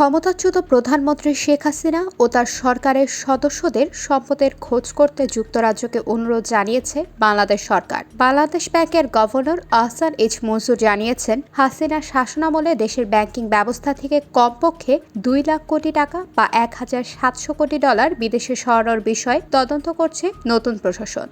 ক্ষমতাচ্যুত প্রধানমন্ত্রী শেখ হাসিনা ও তার সরকারের সদস্যদের সম্পদের খোঁজ করতে যুক্তরাজ্যকে অনুরোধ জানিয়েছে বাংলাদেশ সরকার। বাংলাদেশ ব্যাংকের গভর্নর আহসান এইচ মনসুর জানিয়েছেন হাসিনার শাসনামলে দেশের ব্যাংকিং ব্যবস্থা থেকে কমপক্ষে দুই লাখ কোটি টাকা বা এক হাজার সাতশো কোটি ডলার বিদেশে সরানোর বিষয়ে তদন্ত করছে নতুন প্রশাসন।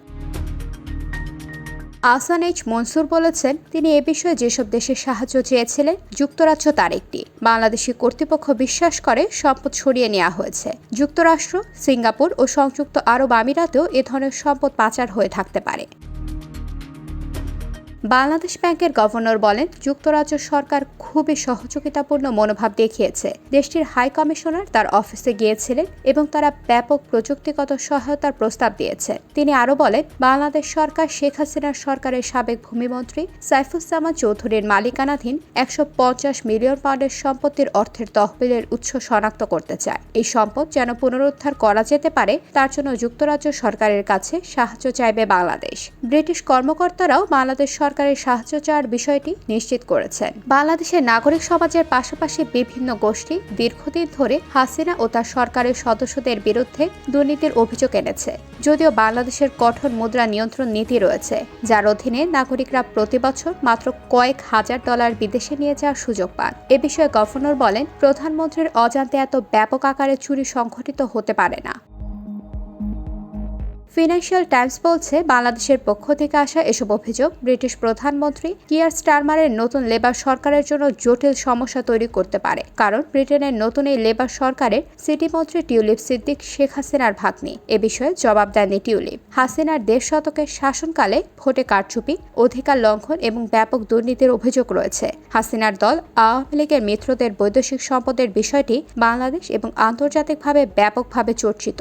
আহসান এইচ মনসুর বলেছেন, তিনি এ বিষয়ে যেসব দেশের সাহায্য চেয়েছিলেন যুক্তরাষ্ট্র তার একটি। বাংলাদেশি কর্তৃপক্ষ বিশ্বাস করে সম্পদ ছড়িয়ে নেওয়া হয়েছে। যুক্তরাষ্ট্র, সিঙ্গাপুর ও সংযুক্ত আরব আমিরাতেও এ ধরনের সম্পদ পাচার হয়ে থাকতে পারে। বাংলাদেশ ব্যাংকের গভর্নর বলেন, যুক্তরাজ্য সরকার খুবই সহযোগিতাপূর্ণ মনোভাব দেখিয়েছে। দেশটির হাই কমিশনার তার অফিসে গিয়েছিলেন এবং তারা ব্যাপক প্রযুক্তিগত সহায়তার প্রস্তাব দিয়েছে। তিনি আরও বলেন, বাংলাদেশ সরকার শেখ হাসিনার সরকারের সাবেক ভূমিমন্ত্রী সাইফুজ্জামান চৌধুরীর মালিকানাধীন একশো পঞ্চাশ মিলিয়ন পাউন্ডের সম্পত্তির অর্থের তহবিলের উৎস শনাক্ত করতে চায়। এই সম্পদ যেন পুনরুদ্ধার করা যেতে পারে, তার জন্য যুক্তরাজ্য সরকারের কাছে সাহায্য চাইবে বাংলাদেশ। ব্রিটিশ কর্মকর্তারাও বাংলাদেশ সরকারের সাহায্য চাওয়ার বিষয়টি নিশ্চিত করেছেন। বাংলাদেশের নাগরিক সমাজের পাশাপাশি বিভিন্ন গোষ্ঠী দীর্ঘদিন ধরে হাসিনা ও তার সরকারের সদস্যদের বিরুদ্ধে দুর্নীতির অভিযোগ এনেছে। যদিও বাংলাদেশের কঠোর মুদ্রা নিয়ন্ত্রণ নীতি রয়েছে, যার অধীনে নাগরিকরা প্রতি বছর মাত্র কয়েক হাজার ডলার বিদেশে নিয়ে যাওয়ার সুযোগ পান। এ বিষয়ে গভর্নর বলেন, প্রধানমন্ত্রীর অজান্তে এত ব্যাপক আকারে চুরি সংঘটিত হতে পারে না। ফিনান্সিয়াল টাইমস বলছে, বাংলাদেশের পক্ষ থেকে আসা এসব অভিযোগ ব্রিটিশ প্রধানমন্ত্রী কিয়ার স্টারমারের নতুন লেবার সরকারের জন্য জটিল সমস্যা তৈরি করতে পারে। কারণ ব্রিটেনের নতুন এই লেবার সরকারের সিটি মন্ত্রী টিউলিপ সিদ্দিক, শেখ হাসিনার ভাগ্নি। এ বিষয়ে জবাব দেননি টিউলিপ। হাসিনার দেড় শতকের শাসনকালে ভোটে কারচুপি, অধিকার লঙ্ঘন এবং ব্যাপক দুর্নীতির অভিযোগ রয়েছে। হাসিনার দল আওয়ামী লীগের মিত্রদের বৈদেশিক সম্পদের বিষয়টি বাংলাদেশ এবং আন্তর্জাতিকভাবে ব্যাপকভাবে চর্চিত।